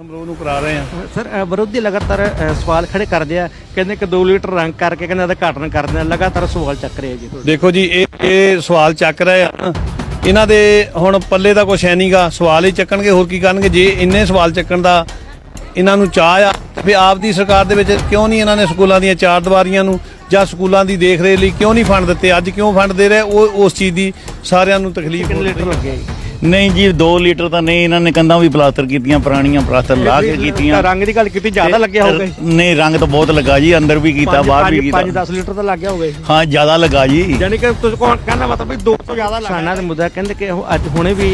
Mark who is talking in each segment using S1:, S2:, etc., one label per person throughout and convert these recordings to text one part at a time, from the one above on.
S1: ਸਮਰੋਹ ਨੂੰ ਕਰਾ ਰਹੇ ਆ
S2: ਸਰ ਅ, ਵਿਰੋਧੀ ਲਗਾਤਾਰ ਅ, ਸਵਾਲ ਖੜੇ ਕਰਦੇ ਆ। ਕਹਿੰਦੇ ਕਿ 2 ਲੀਟਰ ਰੰਗ ਕਰਕੇ ਕਹਿੰਦੇ ਇਹਦਾ ਘਾਟਨ ਕਰਦੇ ਆ। ਲਗਾਤਾਰ ਸਵਾਲ ਚੱਕ ਰਹੇ ਆ ਜੀ ਤੁਹਾਡੇ।
S1: ਦੇਖੋ ਜੀ ਇਹ ਇਹ ਸਵਾਲ ਚੱਕ ਰਹੇ ਆ ਨਾ, ਇਹਨਾਂ ਦੇ ਹੁਣ ਪੱਲੇ ਦਾ ਕੁਛ ਹੈ ਨਹੀਂਗਾ ਸਵਾਲ ਹੀ ਚੱਕਣਗੇ ਹੋਰ ਕੀ ਕਰਨਗੇ? ਜੇ ਇੰਨੇ ਸਵਾਲ ਚੱਕਣ ਦਾ ਇਹਨਾਂ ਨੂੰ ਚਾਹ ਆ ਫਿਰ ਆਪ ਦੀ ਸਰਕਾਰ ਦੇ ਵਿੱਚ ਕਿਉਂ ਨਹੀਂ ਇਹਨਾਂ ਨੇ ਸਕੂਲਾਂ ਦੀਆਂ ਚਾਰ ਦੀਵਾਰੀਆਂ ਨੂੰ ਜਾਂ ਸਕੂਲਾਂ ਦੀ ਦੇਖ ਰੇਖ ਲਈ ਕਿਉਂ ਨਹੀਂ ਫੰਡ ਦਿੱਤੇ? ਅੱਜ ਕਿਉਂ ਫੰਡ ਦੇ ਰਹੇ? ਉਹ ਉਸ ਚੀਜ਼ ਦੀ ਸਾਰਿਆਂ ਨੂੰ ਤਕਲੀਫ
S2: ਕਿੰਨੇ
S1: ਹੋ ਰਹੀ
S2: ਲੀਟਰ ਜੀ
S3: ਨਹੀਂ ਜੀ 2 ਲੀਟਰ ਤਾਂ ਨਹੀਂ ਇਹਨਾਂ ਨੇ ਕੰਧਾਂ ਵੀ ਪਲਾਸਟਰ ਕੀਤੀਆਂ ਪੁਰਾਣੀਆਂ ਪਲਾਸਟਰ ਲਾ ਕੇ ਕੀਤੀਆਂ।
S2: ਰੰਗ ਦੀ ਗੱਲ ਕੀਤੀ ਜ਼ਿਆਦਾ ਲੱਗਿਆ ਹੋਊਗਾ ਜੀ
S3: ਨਹੀਂ ਰੰਗ ਤਾਂ ਬਹੁਤ ਲੱਗਾ ਜੀ ਅੰਦਰ ਵੀ ਕੀਤਾ ਬਾਹਰ ਵੀ ਕੀਤਾ।
S2: 5-10 ਲੀਟਰ ਤਾਂ ਲੱਗ ਗਿਆ ਹੋਊਗਾ ਜੀ
S3: ਹਾਂ ਜ਼ਿਆਦਾ ਲੱਗਾ ਜੀ।
S2: ਯਾਨੀ ਕਿ ਤੁਸੀਂ ਕੌਣ ਕਹਿੰਦਾ ਮਤਲਬ ਵੀ ਦੋ ਤੋਂ ਜ਼ਿਆਦਾ ਲੱਗਾ ਸਾਨਾ ਦੇ ਮੁੱਦਾ ਕਹਿੰਦੇ ਕਿ ਉਹ ਅੱਜ ਹੁਣੇ ਵੀ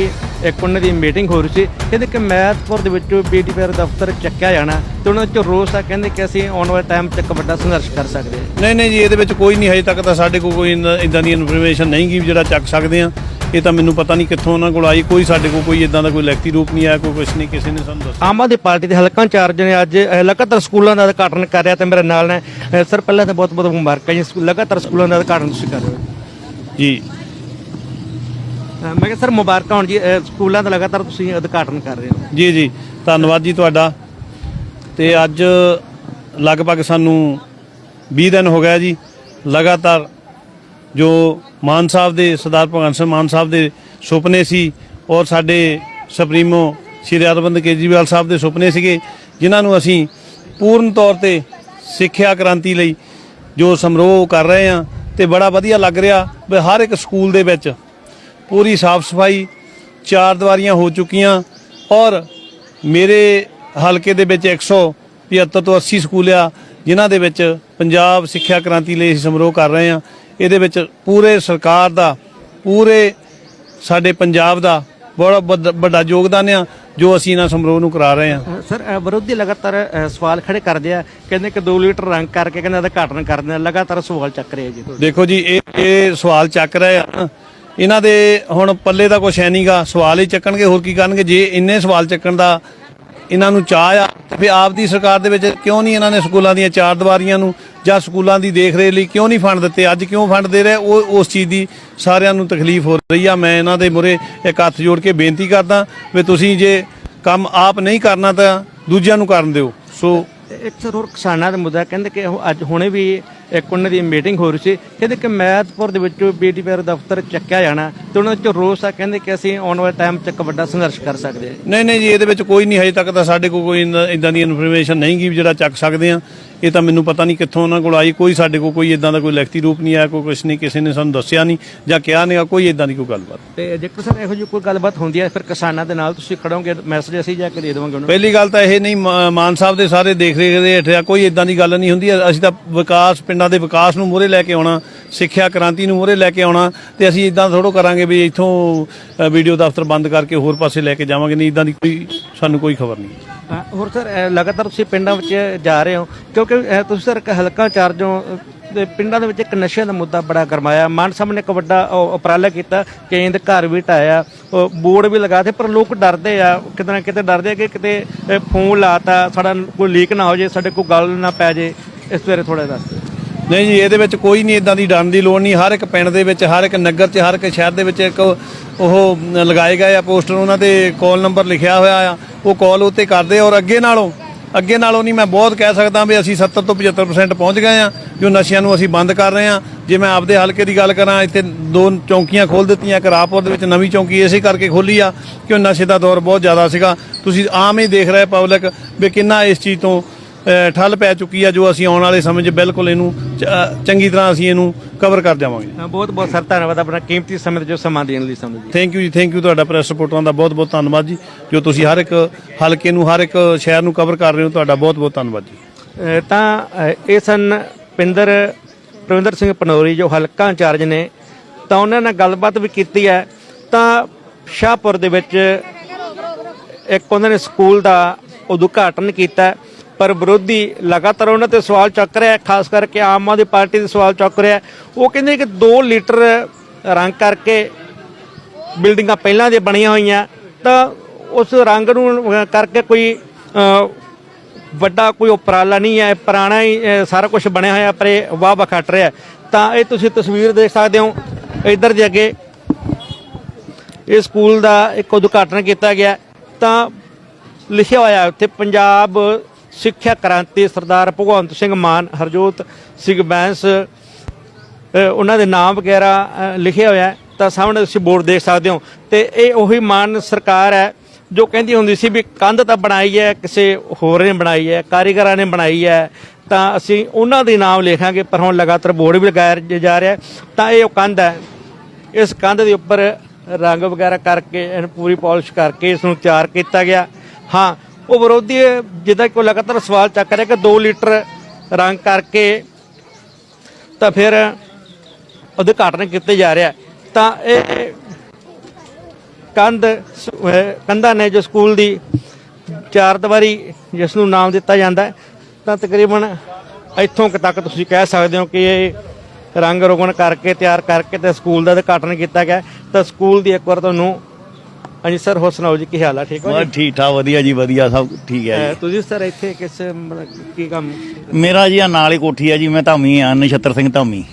S2: ਇੱਕ ਉਹਨਾਂ ਦੀ ਮੀਟਿੰਗ ਹੋ ਰਹੀ ਸੀ। ਕਹਿੰਦੇ ਕਿ ਮੈਥਪੁਰ ਦੇ ਵਿੱਚੋਂ ਬੀਡੀਪੀਆਰ ਦਫ਼ਤਰ ਚੱਕਿਆ ਜਾਣਾ ਤੇ ਉਹਨਾਂ ਚੋਂ ਰੋਸ ਆ ਕਹਿੰਦੇ ਕਿ ਅਸੀਂ ਆਉਣ ਵਾਲੇ ਟਾਈਮ 'ਚ ਇੱਕ ਵੱਡਾ ਸੰਘਰਸ਼ ਕਰ ਸਕਦੇ ਹਾਂ।
S1: ਨਹੀਂ ਨਹੀਂ ਜੀ ਇਹਦੇ ਵਿੱਚ ਕੋਈ ਨਹੀਂ ਹਜੇ ਤੱਕ ਤਾਂ ਸਾਡੇ ਕੋਲ ਕੋਈ ਇਦਾਂ ਦੀ ਇਨਫੋਰਮੇਸ਼ਨ ਨਹੀਂ ਗੀ ਵੀ ਜਿਹੜਾ ਚੱਕ ਸਕਦੇ ਆ ਇਹ ਤਾਂ ਮੈਨੂੰ ਪਤਾ ਨਹੀਂ ਕਿੱਥੋਂ ਉਹਨਾਂ ਕੋਲ ਆਈ। ਕੋਈ ਸਾਡੇ ਕੋਲ ਕੋਈ ਇਦਾਂ ਦਾ ਕੋਈ ਲਿਖਤੀ ਰੂਪ ਨਹੀਂ ਆਇਆ ਕੋਈ ਕੁਛ ਨਹੀਂ ਕਿਸੇ ਨੇ ਸਾਨੂੰ ਦੱਸਿਆ।
S2: ਆਮ ਆਦਮੀ ਪਾਰਟੀ ਦੇ ਹਲਕਾ ਇੰਚਾਰਜ ਨੇ ਅੱਜ ਲਗਾਤਾਰ ਸਕੂਲਾਂ ਦਾ ਉਦਘਾਟਨ ਕਰ ਰਿਹਾ ਤੇ ਮੇਰੇ ਨਾਲ ਨੇ। ਸਰ ਪਹਿਲਾਂ ਤਾਂ ਬਹੁਤ ਬਹੁਤ ਮੁਬਾਰਕਾਂ ਜੀ। ਲਗਾਤਾਰ ਸਕੂਲਾਂ ਦਾ ਉਦਘਾਟਨ ਤੁਸੀਂ ਕਰ ਰਹੇ ਹੋ।
S1: ਜੀ।
S2: ਮੈਂ ਕਿਹਾ ਸਰ ਮੁਬਾਰਕਾਂ ਹੋਣ ਜੀ। ਸਕੂਲਾਂ ਦਾ ਲਗਾਤਾਰ ਤੁਸੀਂ ਉਦਘਾਟਨ ਕਰ ਰਹੇ ਹੋ।
S1: ਜੀ ਜੀ। ਧੰਨਵਾਦ ਜੀ ਤੁਹਾਡਾ। ਤੇ ਅੱਜ ਲਗਭਗ ਸਾਨੂੰ 20 ਦਿਨ ਹੋ ਗਿਆ ਜੀ। ਲਗਾਤਾਰ ਜੋ ਮਾਨ ਸਾਹਿਬ ਦੇ ਸਰਦਾਰ ਭਗਵੰਤ ਸਿੰਘ ਮਾਨ ਸਾਹਿਬ ਦੇ ਸੁਪਨੇ ਸੀ ਔਰ ਸਾਡੇ ਸੁਪਰੀਮੋ ਸ਼੍ਰੀ ਅਰਵਿੰਦ ਕੇਜਰੀਵਾਲ ਸਾਹਿਬ ਦੇ ਸੁਪਨੇ ਸੀਗੇ, ਜਿਨ੍ਹਾਂ ਨੂੰ ਅਸੀਂ ਪੂਰਨ ਤੌਰ ਤੇ ਸਿੱਖਿਆ ਕ੍ਰਾਂਤੀ ਲਈ ਜੋ ਸਮਰੋਹ ਕਰ ਰਹੇ ਆ ਤੇ ਬੜਾ ਵਧੀਆ ਲੱਗ ਰਿਹਾ ਵੀ ਹਰ ਇੱਕ ਸਕੂਲ ਦੇ ਵਿੱਚ ਪੂਰੀ ਸਾਫ਼ ਸਫ਼ਾਈ, ਚਾਰ ਦੀਵਾਰੀਆਂ ਹੋ ਚੁੱਕੀਆਂ ਔਰ ਮੇਰੇ ਹਲਕੇ ਦੇ ਵਿੱਚ 175 ਤੋਂ 80 ਸਕੂਲ ਆ, ਜਿਨ੍ਹਾਂ ਦੇ ਵਿੱਚ ਪੰਜਾਬ ਸਿੱਖਿਆ ਕ੍ਰਾਂਤੀ ਲਈ ਅਸੀਂ ਸਮਾਰੋਹ ਕਰ ਰਹੇ ਹਾਂ। ਇਹਦੇ ਵਿੱਚ ਪੂਰੇ ਸਰਕਾਰ ਦਾ ਪੂਰੇ ਸਾਡੇ ਪੰਜਾਬ ਦਾ ਬੜਾ ਵੱਡ- ਯੋਗਦਾਨ ਆ ਜੋ ਅਸੀਂ ਇਹਨਾਂ ਸਮਾਰੋਹ ਨੂੰ ਕਰਾ ਰਹੇ ਹਾਂ
S2: ਸਰ ਵਿਰੋਧੀ ਲਗਾਤਾਰ ਸਵਾਲ ਖੜੇ ਕਰਦੇ ਆ ਕਹਿੰਦੇ ਕਿ 2 ਲੀਟਰ ਰੰਗ ਕਰਕੇ ਕਹਿੰਦੇ ਇਹਦਾ ਘਾਟਨ ਕਰਦੇ ਆ ਲਗਾਤਾਰ ਸਵਾਲ ਚੱਕ ਰਹੇ ਜੀ।
S1: ਦੇਖੋ ਜੀ ਇਹ ਇਹ ਸਵਾਲ ਚੱਕ ਰਹੇ ਆ ਇਹਨਾਂ ਦੇ ਹੁਣ ਪੱਲੇ ਦਾ ਕੁਛ ਹੈ ਨਹੀਂਗਾ ਸਵਾਲ ਹੀ ਚੱਕਣਗੇ ਹੋਰ ਕੀ ਕਰਨਗੇ ਜੇ ਇੰਨੇ ਸਵਾਲ ਚੱਕਣ ਦਾ ਇਹਨਾਂ ਨੂੰ ਚਾਹ ਆ ਤੇ ਫਿਰ ਆਪ ਦੀ ਸਰਕਾਰ ਦੇ ਵਿੱਚ ਕਿਉਂ ਨਹੀਂ ਇਹਨਾਂ ਨੇ ਸਕੂਲਾਂ ਦੀਆਂ ਚਾਰ ਦੀਵਾਰੀਆਂ ਨੂੰ ਜਾਂ ਸਕੂਲਾਂ ਦੀ ਦੇਖ ਰੇਖ ਲਈ ਕਿਉਂ ਨਹੀਂ ਫੰਡ ਦਿੱਤੇ? ਅੱਜ ਕਿਉਂ ਫੰਡ ਦੇ ਰਹੇ? ਉਹ ਉਸ ਚੀਜ਼ ਦੀ ਸਾਰਿਆਂ ਨੂੰ ਤਕਲੀਫ ਹੋ ਰਹੀ ਆ। ਮੈਂ ਇਹਨਾਂ ਦੇ ਮੁਰੇ ਇੱਕ ਹੱਥ ਜੋੜ ਕੇ ਬੇਨਤੀ ਕਰਦਾ ਵੀ ਤੁਸੀਂ ਜੇ ਕੰਮ ਆਪ ਨਹੀਂ ਕਰਨਾ ਤਾਂ ਦੂਜਿਆਂ ਨੂੰ ਕਰਨ ਦਿਓ। ਸੋ
S2: ਇੱਕ ਸਰ ਹੋਰ ਕਿਸਾਨਾਂ ਦਾ ਮੁੱਦਾ ਕਹਿੰਦੇ ਕਿ ਉਹ ਅੱਜ ਹੁਣੇ ਵੀ ਇੱਕ ਉਹਨਾਂ ਦੀ ਮੀਟਿੰਗ ਹੋ ਰਹੀ ਸੀ। ਕਹਿੰਦੇ ਕਿ ਮੈਥਪੁਰ ਦੇ ਵਿੱਚੋਂ ਬੀਡੀਪੀਆਰ ਦਫ਼ਤਰ ਚੱਕਿਆ ਜਾਣਾ ਤੇ ਉਹਨਾਂ ਚੋਂ ਰੋਸ ਆ। ਕਹਿੰਦੇ ਕਿ ਅਸੀਂ ਆਉਣ ਵਾਲੇ ਟਾਈਮ 'ਚ ਇੱਕ ਵੱਡਾ ਸੰਘਰਸ਼ ਕਰ ਸਕਦੇ ਹਾਂ।
S1: ਨਹੀਂ ਨਹੀਂ ਜੀ ਇਹਦੇ ਵਿੱਚ ਕੋਈ ਨਹੀਂ ਹਜੇ ਤੱਕ ਤਾਂ ਸਾਡੇ ਕੋਲ ਕੋਈ ਇਦਾਂ ਦੀ ਇਨਫੋਰਮੇਸ਼ਨ ਨਹੀਂ ਗੀ ਵੀ ਜਿਹੜਾ ਚੱਕ ਸਕਦੇ ਆ ਇਹ ਤਾਂ ਮੈਨੂੰ ਪਤਾ ਨਹੀਂ ਕਿੱਥੋਂ ਉਹਨਾਂ ਕੋਲ ਆਈ। ਕੋਈ ਸਾਡੇ ਕੋਲ ਕੋਈ ਇਦਾਂ ਦਾ ਕੋਈ ਲਿਖਤੀ ਰੂਪ ਨਹੀਂ ਆਇਆ ਕੋਈ ਕੁਛ ਨਹੀਂ ਕਿਸੇ ਨੇ ਸਾਨੂੰ ਦੱਸਿਆ ਨਹੀਂ ਜਾਂ ਕਿਹਾ ਨਹੀਂ ਕੋਈ ਇਦਾਂ ਦੀ ਕੋਈ ਗੱਲਬਾਤ
S2: ਤੇ ਜੇਕਰ ਸਰ ਇਹੋ ਜਿਹੀ ਕੋਈ ਗੱਲਬਾਤ ਹੁੰਦੀ ਹੈ ਫਿਰ ਕਿਸਾਨਾਂ ਦੇ ਨਾਲ ਤੁਸੀਂ ਖੜੋਗੇ ਮੈਸੇਜ ਅਸੀਂ ਜਾ ਕੇ ਦੇ ਦੇਵਾਂਗੇ ਉਹਨਾਂ।
S1: ਪਹਿਲੀ ਗੱਲ ਤਾਂ ਇਹ ਨਹੀਂ ਮਾ- ਮਾਨ ਸਾਹਿਬ ਦੇ ਸਾਰੇ ਦੇਖ ਰੇਖ ਦੇ ਹੇਠ ਆ ਕੋਈ ਇਦਾਂ ਦੀ ਗੱਲ ਨਹੀਂ ਹੁੰਦੀ। ਅਸੀਂ ਤਾਂ ਵਿਕਾਸ ਪਿੰਡਾਂ ਦੇ ਵਿਕਾਸ ਨੂੰ ਮੂਹਰੇ ਲੈ ਕੇ ਆਉਣਾ ਸਿੱਖਿਆ ਕ੍ਰਾਂਤੀ ਨੂੰ ਮੂਹਰੇ ਲੈ ਕੇ ਆਉਣਾ ਤੇ ਅਸੀਂ ਇਦਾਂ ਥੋੜੋ ਕਰਾਂਗੇ ਵੀ ਇੱਥੋਂ ਅ, ਵੀਡੀਓ ਦਫ਼ਤਰ ਬੰਦ ਕਰਕੇ ਹੋਰ ਪਾਸੇ ਲੈ ਕੇ ਜਾਵਾਂਗੇ ਨਹੀਂ ਇਦਾਂ ਦੀ ਕੋਈ ਸਾਨੂੰ ਕੋਈ ਖਬਰ ਨਹੀਂ।
S2: ਹੋਰ ਸਰ ਲਗਾਤਾਰ ਤੁਸੀਂ ਪਿੰਡਾਂ ਵਿੱਚ ਜਾ ਰਹੇ ਹੋ ਕਿਉਂਕਿ ਤੁਸੀਂ ਸਰ ਇੱਕ ਹਲਕਾ ਚਾਰਜ ਹੋ ਤੇ ਪਿੰਡਾਂ ਦੇ ਵਿੱਚ ਇੱਕ ਨਸ਼ਿਆਂ ਦਾ ਮੁੱਦਾ ਬੜਾ ਗਰਮਾਇਆ। ਮਾਨ ਸਾਹਿਬ ਨੇ ਇੱਕ ਵੱਡਾ ਉਪਰਾਲਾ ਕੀਤਾ ਕਈ ਦੇ ਘਰ ਵੀ ਢਾਇਆ ਬੋਰਡ ਵੀ ਲਗਾ ਤੇ ਪਰ ਲੋਕ ਡਰਦੇ ਆ ਕਿਤੇ ਨਾ ਕਿਤੇ ਡਰਦੇ ਆ ਕਿ ਕਿਤੇ ਅ, ਫੋਨ ਲਾਤਾ ਸਾਡਾ ਕੋਈ ਲੀਕ ਨਾ ਹੋ ਜੇ ਸਾਡੇ ਕੋਈ ਗੱਲ ਨਾ ਪੈ ਜੇ। ਇਸ ਬਾਰੇ ਥੋੜਾ ਦੱਸ ਦਿਓ।
S1: ਨਹੀਂ ਜੀ, ਇਹਦੇ ਵਿੱਚ ਕੋਈ ਨਹੀਂ ਇਦਾਂ ਦੀ ਡਰਨ ਦੀ ਲੋੜ ਨਹੀਂ। ਹਰ ਇੱਕ ਪਿੰਡ ਦੇ ਵਿੱਚ, ਹਰ ਇੱਕ ਨਗਰ 'ਚ, ਹਰ ਇੱਕ ਸ਼ਹਿਰ ਦੇ ਵਿੱਚ ਇੱਕ ਉਹ ਲਗਾਏ ਗਏ ਆ ਪੋਸਟਰ, ਉਹਨਾਂ ਤੇ ਕਾਲ ਨੰਬਰ ਲਿਖਿਆ ਹੋਇਆ ਆ। ਉਹ ਕਾਲ ਉੱਤੇ ਕਰਦੇ ਔਰ ਅੱਗੇ ਨਾਲੋਂ ਅੱਗੇ ਨਾਲੋਂ ਨਹੀਂ ਮੈਂ ਬਹੁਤ ਕਹਿ ਸਕਦਾ ਵੀ ਅਸੀਂ 70 ਤੋਂ 75% ਪਹੁੰਚ ਗਏ ਆ, ਜੋ ਨਸ਼ਿਆਂ ਨੂੰ ਅਸੀਂ ਬੰਦ ਕਰ ਰਹੇ ਆ। ਜੇ ਮੈਂ ਆਪਦੇ ਹਲਕੇ ਦੀ ਗੱਲ ਕਰਾਂ, ਇੱਥੇ ਦੋ ਚੌਂਕੀਆਂ ਖੋਲ ਦਿੱਤੀਆਂ, ਇੱਕ ਰਾਪੁਰ ਦੇ ਵਿੱਚ ਨਵੀਂ ਚੌਂਕੀ ਇਸੇ ਕਰਕੇ ਖੋਲੀ ਆ ਕਿ ਨਸ਼ੇ ਦਾ ਦੌਰ ਬਹੁਤ ਜ਼ਿਆਦਾ ਸੀਗਾ। ਤੁਸੀਂ ਆਮ ਹੀ ਦੇਖ ਰਹੇ ਪਬਲਿਕ ਵੀ ਕਿੰਨਾ ਇਸ ਚੀਜ਼ ਤੋਂ ਠੱਲ ਪੈ ਚੁੱਕੀ ਆ ਜੋ ਅਸੀਂ ਆਉਣ ਵਾਲੇ ਸਮੇਂ 'ਚ ਬਿਲਕੁਲ ਇਹਨੂੰ ਚੰਗੀ ਤਰ੍ਹਾਂ ਅਸੀਂ ਇਹਨੂੰ ਕਵਰ ਕਰ ਜਾਵਾਂਗੇ।
S2: ਬਹੁਤ ਬਹੁਤ ਸਰ ਧੰਨਵਾਦ ਆਪਣਾ ਕੀਮਤੀ ਸਮੇਂ ਜੋ ਸਮਾਂ ਦੇਣ ਲਈ ਜੀ।
S1: ਥੈਂਕ ਯੂ ਜੀ ਥੈਂਕ ਯੂ ਤੁਹਾਡਾ ਪ੍ਰੈਸ ਰਿਪੋਰਟਰਾਂ ਦਾ ਬਹੁਤ ਬਹੁਤ ਧੰਨਵਾਦ ਜੀ ਜੋ ਤੁਸੀਂ ਹਰ ਇੱਕ ਹਲਕੇ ਨੂੰ ਹਰ ਇੱਕ ਸ਼ਹਿਰ ਨੂੰ ਕਵਰ ਕਰ ਰਹੇ ਹੋ ਤੁਹਾਡਾ ਬਹੁਤ ਬਹੁਤ ਧੰਨਵਾਦ ਜੀ।
S2: ਤਾਂ ਇਹ ਸਨ ਪਿੰਦਰ ਪ੍ਰਵਿੰਦਰ ਸਿੰਘ ਪਨੋਰੀ ਜੋ ਹਲਕਾ ਇੰਚਾਰਜ ਨੇ ਤਾਂ ਉਹਨਾਂ ਨਾਲ ਗੱਲਬਾਤ ਵੀ ਕੀਤੀ ਹੈ। ਤਾਂ ਸ਼ਾਹਪੁਰ ਦੇ ਵਿੱਚ ਇੱਕ ਉਹਨਾਂ ਨੇ ਸਕੂਲ ਦਾ ਉਦਘਾਟਨ ਕੀਤਾ। ਪਰ ਵਿਰੋਧੀ ਲਗਾਤਾਰ ਉਹਨਾਂ ਤੇ ਸਵਾਲ ਚੱਕ ਰਿਹਾ ਖਾਸ ਕਰਕੇ ਆਮ ਆਦਮੀ ਪਾਰਟੀ ਦੇ ਸਵਾਲ ਚੱਕ ਰਿਹਾ ਉਹ ਕਹਿੰਦੇ ਕਿ 2 ਲੀਟਰ ਰੰਗ ਕਰਕੇ ਬਿਲਡਿੰਗਾਂ ਪਹਿਲਾਂ ਦੀਆਂ ਬਣੀਆਂ ਹੋਈਆਂ, ਤਾਂ ਉਸ ਰੰਗ ਨੂੰ ਕਰਕੇ ਕੋਈ ਵੱਡਾ ਕੋਈ ਉਪਰਾਲਾ ਨਹੀਂ ਹੈ, ਪੁਰਾਣਾ ਹੀ ਸਾਰਾ ਕੁਝ ਬਣਿਆ ਹੋਇਆ, ਪਰ ਇਹ ਵਾਹ ਵਾਹ ਖੱਟ ਰਿਹਾ ਤਾਂ ਇਹ ਤੁਸੀਂ ਤਸਵੀਰ ਦੇਖ ਸਕਦੇ ਹੋ, ਇੱਧਰ ਦੇ ਅੱਗੇ। ਇਹ ਸਕੂਲ ਦਾ ਇੱਕ ਉਦਘਾਟਨ ਕੀਤਾ ਗਿਆ, ਤਾਂ ਲਿਖਿਆ ਹੋਇਆ ਉੱਥੇ, ਪੰਜਾਬ ਸਿੱਖਿਆ ਕ੍ਰਾਂਤੀ ਸਰਦਾਰ ਭਗਵੰਤ ਸਿੰਘ ਮਾਨ, ਹਰਜੋਤ ਸਿੰਘ ਬੈਂਸ ਉਹਨਾਂ ਦੇ ਨਾਮ ਵਗੈਰਾ ਲਿਖਿਆ ਹੋਇਆ ਤਾਂ ਸਾਹਮਣੇ ਤੁਸੀਂ ਬੋਰਡ ਦੇਖ ਸਕਦੇ ਹੋ। ਤੇ ਇਹ ਉਹੀ ਮਾਨ ਸਰਕਾਰ ਹੈ, ਜੋ ਕਹਿੰਦੀ ਹੁੰਦੀ ਸੀ ਵੀ ਕੰਧ ਤਾਂ ਬਣਾਈ ਹੈ, ਕਿਸੇ ਹੋਰ ਨੇ ਬਣਾਈ ਹੈ, ਕਾਰੀਗਰਾਂ ਨੇ ਬਣਾਈ ਹੈ। ਤਾਂ ਅਸੀਂ ਉਹਨਾਂ ਦੇ ਨਾਮ ਲਿਖਾਂਗੇ, ਪਰ ਹੁਣ ਲਗਾਤਾਰ ਬੋਰਡ ਵੀ ਲਗਾਇਆ ਜਾ ਰਿਹਾ ਤਾਂ ਇਹ ਉਹ ਕੰਧ ਹੈ। ਇਸ ਕੰਧ ਦੇ ਉੱਪਰ ਰੰਗ ਵਗੈਰਾ ਕਰਕੇ, ਇਹਨੂੰ ਪੂਰੀ ਪਾਲਿਸ਼ ਕਰਕੇ, ਇਸ ਨੂੰ ਤਿਆਰ ਕੀਤਾ ਗਿਆ। ਹਾਂ ਉਹ ਵਿਰੋਧੀ ਜਿੱਦਾਂ ਕੋਈ ਲਗਾਤਾਰ ਸਵਾਲ ਚੱਕ ਰਿਹਾ ਕਿ 2 ਲੀਟਰ ਰੰਗ ਕਰਕੇ ਤਾਂ ਫਿਰ ਉਦਘਾਟਨ ਕੀਤੇ ਜਾ ਰਿਹਾ। ਤਾਂ ਇਹ ਕੰਧ ਕੰਧਾਂ ਨੇ ਜੋ ਸਕੂਲ ਦੀ ਚਾਰ ਦੀਵਾਰੀ, ਜਿਸ ਨੂੰ ਨਾਮ ਦਿੱਤਾ ਜਾਂਦਾ ਤਾਂ ਤਕਰੀਬਨ ਇੱਥੋਂ ਤੱਕ ਤੁਸੀਂ ਕਹਿ ਸਕਦੇ ਹੋ ਕਿ ਇਹ ਰੰਗ ਰੋਗਣ ਕਰਕੇ ਤਿਆਰ ਕਰਕੇ ਤੇ ਸਕੂਲ ਦਾ ਉਦਘਾਟਨ ਕੀਤਾ ਗਿਆ। ਤਾਂ ਸਕੂਲ ਦੀ ਇੱਕ ਵਾਰ ਤੁਹਾਨੂੰ ਹਾਂਜੀ ਸਰ ਹੋਰ ਸੁਣਾਓ ਜੀ ਕੀ ਹਾਲ ਹੈ ਠੀਕ ਹੋ
S3: ਬਸ ਠੀਕ ਠਾਕ ਵਧੀਆ ਜੀ ਵਧੀਆ ਸਭ ਠੀਕ ਹੈ
S2: ਅਹ ਤੁਸੀਂ ਸਰ ਇੱਥੇ ਕਿਸ ਮਤਲਬ ਕੀ ਕੰਮ?
S3: ਜੀ ਮੇਰਾ ਜੀ ਆ ਨਾਲ ਹੀ ਕੋਠੀ ਆ ਜੀ ਮੈਂ ਧਾਮੀ ਆ ਨਛੱਤਰ ਸਿੰਘ ਧਾਮੀ।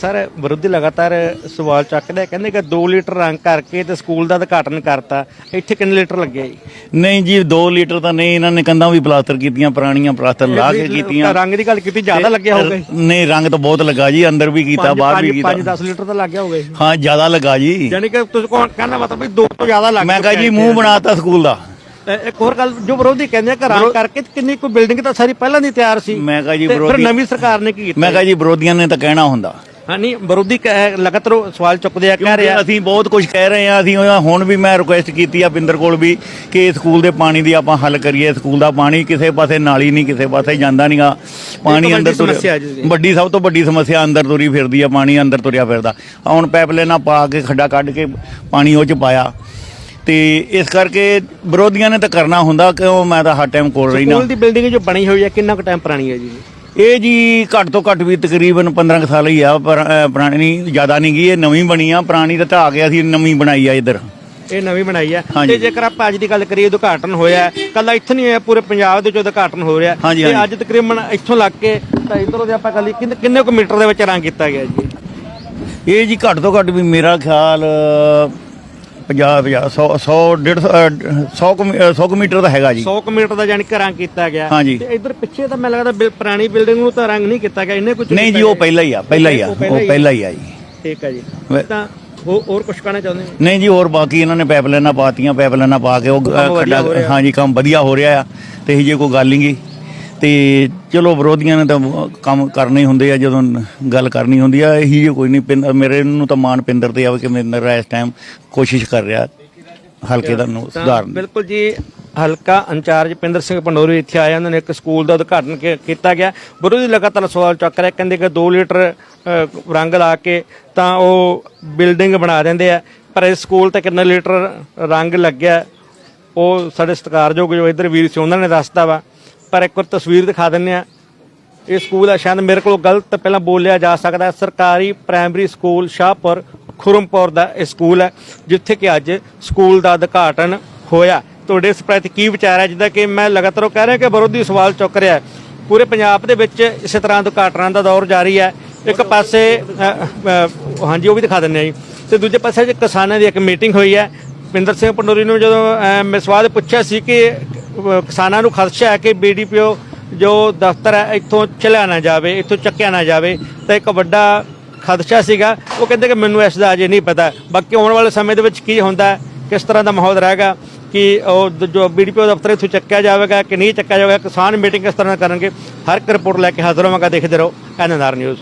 S2: ਸਰ ਵਿਰੋਧੀ ਲਗਾਤਾਰ ਸਵਾਲ ਚੱਕਦੇ ਕਹਿੰਦੇ ਕਿ 2 ਲੀਟਰ ਰੰਗ ਕਰਕੇ ਤੇ ਸਕੂਲ ਦਾ ਉਦਘਾਟਨ ਕਰਤਾ। ਇੱਥੇ ਕਿੰਨੇ ਲੀਟਰ ਲੱਗਿਆ ਜੀ?
S3: ਨਹੀਂ ਜੀ 2 ਲੀਟਰ ਤਾਂ ਨਹੀਂ ਇਹਨਾਂ ਨੇ ਕੰਧਾਂ ਵੀ ਪਲਾਸਟਰ ਕੀਤੀਆਂ ਪੁਰਾਣੀਆਂ ਪਲਾਸਟਰ ਲਾ ਕੇ ਕੀਤੀਆਂ।
S2: ਰੰਗ ਦੀ ਗੱਲ ਕੀਤੀ ਜ਼ਿਆਦਾ ਲੱਗਿਆ ਹੋਊਗਾ
S3: ਨਹੀਂ ਰੰਗ ਤਾਂ ਬਹੁਤ ਲੱਗਾ ਜੀ ਅੰਦਰ ਵੀ ਕੀਤਾ ਬਾਹਰ ਵੀ ਕੀਤਾ।
S2: 5-10 ਲੀਟਰ ਤਾਂ ਲੱਗਿਆ ਹੋਊਗਾ
S3: ਹਾਂ ਜ਼ਿਆਦਾ ਲੱਗਾ ਜੀ।
S2: ਯਾਨੀ ਕਿ ਤੁਸੀਂ ਕੋਣ ਕਹਿੰਦਾ ਮਤਲਬ ਵੀ ਦੋ ਤੋਂ ਜ਼ਿਆਦਾ ਲੱਗ
S3: ਮੈਂ ਕਹਾਂ ਜੀ ਮੂੰਹ ਬਣਾਤਾ ਸਕੂਲ ਦਾ।
S2: ਇੱਕ ਹੋਰ ਗੱਲ ਜੋ ਵਿਰੋਧੀ ਕਹਿੰਦੇ ਆ ਰੰਗ ਕਰਕੇ ਕਿੰਨੀ ਕੋਈ ਬਿਲਡਿੰਗ ਤਾਂ ਸਾਰੀ ਪਹਿਲਾਂ ਦੀ ਤਿਆਰ ਸੀ।
S3: ਮੈਂ ਕਹਾਂ ਜੀ
S2: ਤੇ ਫਿਰ
S3: ਵਿਰੋਧੀ
S2: ਨਵੀਂ ਸਰਕਾਰ ਨੇ ਕੀ ਕੀਤਾ
S3: ਮੈਂ ਕਹਾਂ ਜੀ? ਵਿਰੋਧੀਆਂ ਨੇ ਤਾਂ ਕਹਿਣਾ ਹੁੰਦਾ।
S2: ਹਾਂ ਨਹੀਂ ਵਿਰੋਧੀ ਕਹਿ- ਲਗਾਤਾਰ ਉਹ ਸਵਾਲ ਚੁੱਕਦੇ ਆ ਕਹਿ ਰਿਹਾ।
S3: ਅਸੀਂ ਬਹੁਤ ਕੁਝ ਕਹਿ ਰਹੇ ਹਾਂ ਅਸੀਂ ਉਹ- ਹੁਣ ਵੀ ਮੈਂ ਰਿਕੁਐਸਟ ਕੀਤੀ ਆ ਬਿੰਦਰ ਕੋਲ ਵੀ ਕਿ ਸਕੂਲ ਦੇ ਪਾਣੀ ਦੀ ਆਪਾਂ ਹੱਲ ਕਰੀਏ ਸਕੂਲ ਦਾ ਪਾਣੀ ਕਿਸੇ ਪਾਸੇ ਨਾਲੀ ਨਹੀਂ ਕਿਸੇ ਪਾਸੇ ਜਾਂਦਾ ਨਹੀਂਗਾ ਪਾਣੀ
S2: ਵੱਡੀ
S3: ਅੰਦਰ ਤੁਰਿਆ-
S2: ਸਮੱਸਿਆ ਜੀ।
S3: ਵੱਡੀ ਸਭ ਤੋਂ ਵੱਡੀ ਸਮੱਸਿਆ ਅੰਦਰ ਤੁਰੀ ਫਿਰਦੀ ਆ ਪਾਣੀ ਅੰਦਰ ਤੁਰਿਆ ਫਿਰਦਾ। ਹੁਣ ਪਾਈਪਲਾਈਨਾਂ ਪਾ ਕੇ ਖੱਡਾ ਕੱਢ ਕੇ ਪਾਣੀ ਉਹ ਚ ਪਾਇਆ। ਤੇ ਇਸ ਕਰਕੇ ਵਿਰੋਧੀਆਂ ਨੇ ਤਾਂ ਕਰਨਾ ਹੁੰਦਾ ਕਿਉਂ ਮੈਂ ਤਾਂ ਹਰ ਟਾਈਮ ਕੋਲ ਰਹਿਣਾ
S2: ਸਕੂਲ ਦੀ ਬਿਲਡਿੰਗ ਜੋ ਬਣੀ ਹੋਈ ਹੈ ਕਿੰਨਾ ਕੁ ਟਾਈਮ ਪੁਰਾਣੀ ਹੈ ਜੀ?
S3: ਇਹ ਜੀ ਘੱਟ ਤੋਂ ਘੱਟ ਵੀ ਤਕਰੀਬਨ 15 ਕੁ ਸਾਲ ਹੀ ਆ ਪਰ ਅ, ਪੁਰਾਣੀ ਜ਼ਿਆਦਾ ਨਹੀਂ ਗਈ ਇਹ ਨਵੀਂ ਬਣੀ ਆ ਪੁਰਾਣੀ ਤਾਂ ਢਾਹ ਗਿਆ ਸੀ ਨਵੀਂ ਬਣਾਈ ਆ ਇੱਧਰ
S2: ਇਹ ਨਵੀਂ ਬਣਾਈ ਹੈ
S3: ਹਾਂਜੀ।
S2: ਤੇ ਜੇਕਰ ਆਪਾਂ ਅੱਜ ਦੀ ਗੱਲ ਕਰੀਏ ਉਦਘਾਟਨ ਹੋਇਆ ਹੈ, ਕੱਲਾ ਇੱਥੇ ਨਹੀਂ ਹੋਇਆ ਪੂਰੇ ਪੰਜਾਬ ਦੇ ਵਿੱਚ ਉਦਘਾਟਨ ਹੋ ਰਿਹਾ ਹੈ।
S3: ਹਾਂਜੀ,
S2: ਤੇ
S3: ਹਾਂਜੀ।
S2: ਅੱਜ ਤਕਰੀਬਨ ਇੱਥੋਂ ਲੱਗ ਕੇ ਤਾਂ ਇੱਧਰੋਂ ਦੇ ਆਪਾਂ ਕੱਲੀ ਕਿੰਨੇ ਕਿੰਨੇ ਕੁ ਮੀਟਰ ਦੇ ਵਿੱਚ ਰੰਗ ਕੀਤਾ ਗਿਆ ਜੀ
S3: ਇਹ ਜੀ ਘੱਟ ਤੋਂ ਘੱਟ ਵੀ ਮੇਰਾ ਖਿਆਲ 50 50 100 100 150 100 ਮੀਟਰ ਦਾ ਹੈਗਾ ਜੀ।
S2: 100 ਕੁ ਮੀਟਰ ਦਾ ਜਾਨੀ ਕਿ ਰੰਗ ਕੀਤਾ ਗਿਆ।
S3: ਹਾਂਜੀ।
S2: ਤੇ ਇੱਧਰ ਪਿੱਛੇ ਤਾਂ ਮੈਨੂੰ ਲੱਗਦਾ ਬਿਲ- ਪੁਰਾਣੀ ਬਿਲਡਿੰਗ ਨੂੰ ਤਾਂ ਰੰਗ ਨਹੀਂ ਕੀਤਾ ਗਿਆ ਇਹਨੇ ਕੁਝ
S3: ਨਹੀਂ ਜੀ ਉਹ ਪਹਿਲਾਂ ਹੀ ਆ ਪਹਿਲਾਂ ਹੀ ਆ ਉਹ ਪਹਿਲਾਂ ਹੀ ਆ। ਜੀ।
S2: ਠੀਕ ਹੈ ਜੀ।
S3: ਵੈ-
S2: ਤਾਂ ਹੋ- ਹੋਰ ਕੁਝ ਕਹਿਣਾ ਚਾਹੁੰਦੇ ਹੋ?
S3: ਨਹੀਂ ਜੀ ਹੋਰ ਬਾਕੀ ਇਹਨਾਂ ਨੇ ਪਾਈਪਲਾਈਨਾਂ ਪਾਤੀਆਂ ਪਾਈਪਲਾਈਨਾਂ ਪਾ ਕੇ ਉਹ ਗ-
S2: ਕੰਮ ਵਧੀਆ ਹੋ
S3: ਖੱਡਾ
S2: ਰਿਹਾ।
S3: ਹਾਂਜੀ ਕੰਮ ਵਧੀਆ ਹੋ ਰਿਹਾ ਆ ਤੇ ਇਹ ਜੇ ਕੋਈ ਗੱਲ ਨਹੀਂਗੀ ਤੇ ਚਲੋ ਵਿਰੋਧੀਆਂ ਨੇ ਤਾਂ ਕੰਮ ਕਰਨੇ ਹੀ ਹੁੰਦੇ ਆ ਜਦੋਂ ਗੱਲ ਕਰਨੀ ਹੁੰਦੀ ਆ ਇਹੀ ਕੋਈ ਨਹੀਂ ਮੇਰੇ ਨੂੰ ਤਾਂ ਮਾਨ ਪਿੰਦਰ ਤੇ ਆ ਕਿ ਮਿੰਦਰ ਇਸ ਟਾਈਮ ਕੋਸ਼ਿਸ਼ ਕਰ ਰਿਹਾ ਹਲਕੇ ਦਾ ਨੂੰ ਸੁਧਾਰਨ।
S2: ਬਿਲਕੁਲ ਜੀ ਹਲਕਾ ਇੰਚਾਰਜ ਪਿੰਦਰ ਸਿੰਘ ਪੰਡੋਰੀ ਇੱਥੇ ਆਏ ਉਹਨਾਂ ਨੇ ਇੱਕ ਸਕੂਲ ਦਾ ਉਦਘਾਟਨ ਕੀਤਾ ਗਿਆ ਵਿਰੋਧੀ ਲਗਾਤਾਰ ਸਵਾਲ ਚੱਕ ਰਿਹਾ ਕਹਿੰਦੇ ਕਿ 2 ਲੀਟਰ ਰੰਗ ਲਾ ਕੇ ਤਾਂ ਉਹ ਬਿਲਡਿੰਗ ਬਣਾ ਦਿੰਦੇ ਆ ਪਰ ਇਸ ਸਕੂਲ ਤੇ ਕਿੰਨਾ ਲੀਟਰ ਰੰਗ ਲੱਗਿਆ ਉਹ ਸਾਡੇ ਸਤਿਕਾਰਯੋਗ ਜੋ ਇੱਧਰ ਵੀਰ ਸੀ ਉਹਨਾਂ ਨੇ ਦੱਸਤਾ ਵਾ ਪਰ ਇੱਕ ਵਾਰ ਤਸਵੀਰ ਦਿਖਾ ਦਿੰਨੇ ਆ ਇਹ ਸਕੂਲ ਆ, ਸ਼ਾਇਦ ਮੇਰੇ ਕੋਲ ਗਲਤ ਪਹਿਲਾਂ ਬੋਲਿਆ ਜਾ ਸਕਦਾ। ਸਰਕਾਰੀ ਪ੍ਰਾਇਮਰੀ ਸਕੂਲ ਸ਼ਾਹਪੁਰ, ਖੁਰਮਪੁਰ ਦਾ ਇਹ ਸਕੂਲ ਹੈ, ਜਿੱਥੇ ਕਿ ਅੱਜ ਸਕੂਲ ਦਾ ਉਦਘਾਟਨ ਹੋਇਆ। ਤੁਹਾਡੇ ਇਸ ਪ੍ਰਤੀ ਕੀ ਵਿਚਾਰ ਹੈ? ਜਿੱਦਾਂ ਕਿ ਮੈਂ ਲਗਾਤਾਰ ਉਹ ਕਹਿ ਰਿਹਾ ਕਿ ਵਿਰੋਧੀ ਸਵਾਲ ਚੁੱਕ ਰਿਹਾ ਪੂਰੇ ਪੰਜਾਬ ਦੇ ਵਿੱਚ ਇਸੇ ਤਰ੍ਹਾਂ ਉਦਘਾਟਨਾਂ ਦਾ ਦੌਰ ਜਾਰੀ ਹੈ। ਇੱਕ ਪਾਸੇ ਹਾਂਜੀ, ਉਹ ਵੀ ਦਿਖਾ ਦਿੰਦੇ ਆ ਜੀ। ਤੇ ਦੂਜੇ ਪਾਸੇ ਜੇ ਕਿਸਾਨਾਂ ਦੀ ਇੱਕ ਮੀਟਿੰਗ ਹੋਈ ਹੈ। ਪਿੰਦਰ ਸਿੰਘ ਪੰਡੋਰੀ ਨੂੰ ਜਦੋਂ ਮੈਂ ਸਵਾਲ ਪੁੱਛਿਆ ਸੀ ਕਿ ਕਿਸਾਨਾਂ ਨੂੰ ਖਦਸ਼ਾ ਹੈ ਕਿ ਬੀਡੀਪੀਓ ਜੋ ਦਫ਼ਤਰ ਹੈ, ਇੱਥੋਂ ਚਲਿਆ ਨਾ ਜਾਵੇ, ਇੱਥੋਂ ਚੱਕਿਆ ਨਾ ਜਾਵੇ। ਤਾਂ ਇੱਕ ਵੱਡਾ ਖਦਸ਼ਾ ਸੀਗਾ। ਉਹ ਕਹਿੰਦੇ ਕਿ ਮੈਨੂੰ ਇਸ ਦਾ ਅਜੇ ਨਹੀਂ ਪਤਾ। ਬਾਕੀ ਆਉਣ ਵਾਲੇ ਸਮੇਂ ਦੇ ਵਿੱਚ ਕੀ ਹੁੰਦਾ ਕਿਸ ਤਰ੍ਹਾਂ ਦਾ ਮਾਹੌਲ ਰਹੇਗਾ, ਕਿ ਉਹ ਦ- ਜੋ ਬੀਡੀਪੀਓ ਦਫ਼ਤਰ ਇੱਥੋਂ ਚੱਕਿਆ ਜਾਵੇਗਾ ਕਿ ਨਹੀਂ ਚੱਕਿਆ ਜਾਵੇਗਾ, ਕਿਸਾਨ ਮੀਟਿੰਗ ਕਿਸ ਤਰ੍ਹਾਂ ਕਰਨਗੇ, ਹਰ ਇੱਕ ਰਿਪੋਰਟ ਲੈ ਕੇ ਹਾਜ਼ਰ ਹੋਵਾਂਗਾ, ਦੇਖਦੇ ਰਹੋ ਐਨਐਨਆਰ ਨਿਊਜ਼।